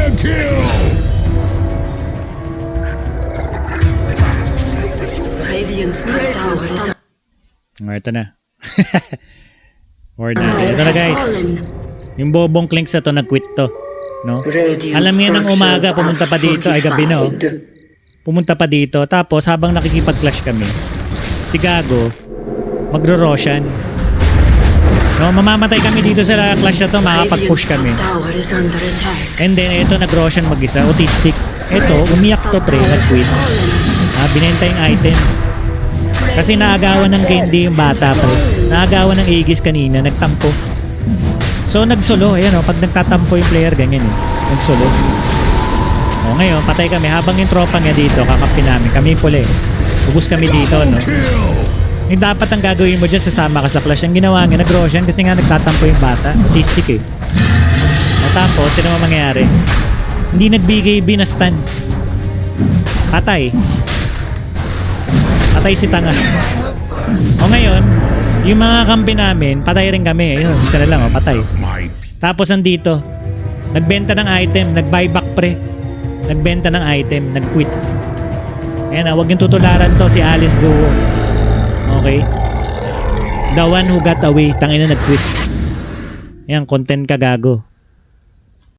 Mega kill! Tower Oh, ito na. Word natin. Ito na guys. Yung bobong clinks na to, nag-quit to. No? Alam niya ng umaga, pumunta pa dito, ay gabi na oh. Pumunta pa dito. Tapos habang nakikipag-clash kami, si Gago, magro-roshan. No, mamamatay kami dito sa clash na to, makapag-push kami. And then, ito, nag-roshan mag-isa, autistic. Ito, umiyak to pre, nag-quit. Ah, binenta yung item. Kasi naagawan ng candy yung bata pre. Naagawan ng Aegis kanina, nagtampo. So nagsolo, ayan o, pag nagtatampo yung player, ganyan eh. Nagsolo. O ngayon, patay kami. Habang yung tropa niya dito, kakampi namin. Kami pula eh. Ubus kami dito, no? Yung dapat ang gagawin mo dyan, sasama ka sa clash. Ang ginawa niya, nag-roshan kasi nga nagtatampo yung bata. Autistic eh. O tapos, mo mangyayari? Hindi nagbigay binastan. Patay. Patay si Tanga. o ngayon, yung mga kampi namin, patay rin kami. Ayun, isa na lang, o, patay. Tapos andito, nagbenta ng item, nag-buyback pre. Nagbenta ng item, nag-quit. Ayan na, huwag yung tutularan to, si Alice Go. Okay? The one who got away, tangina nag-quit. Ayan, content ka gago.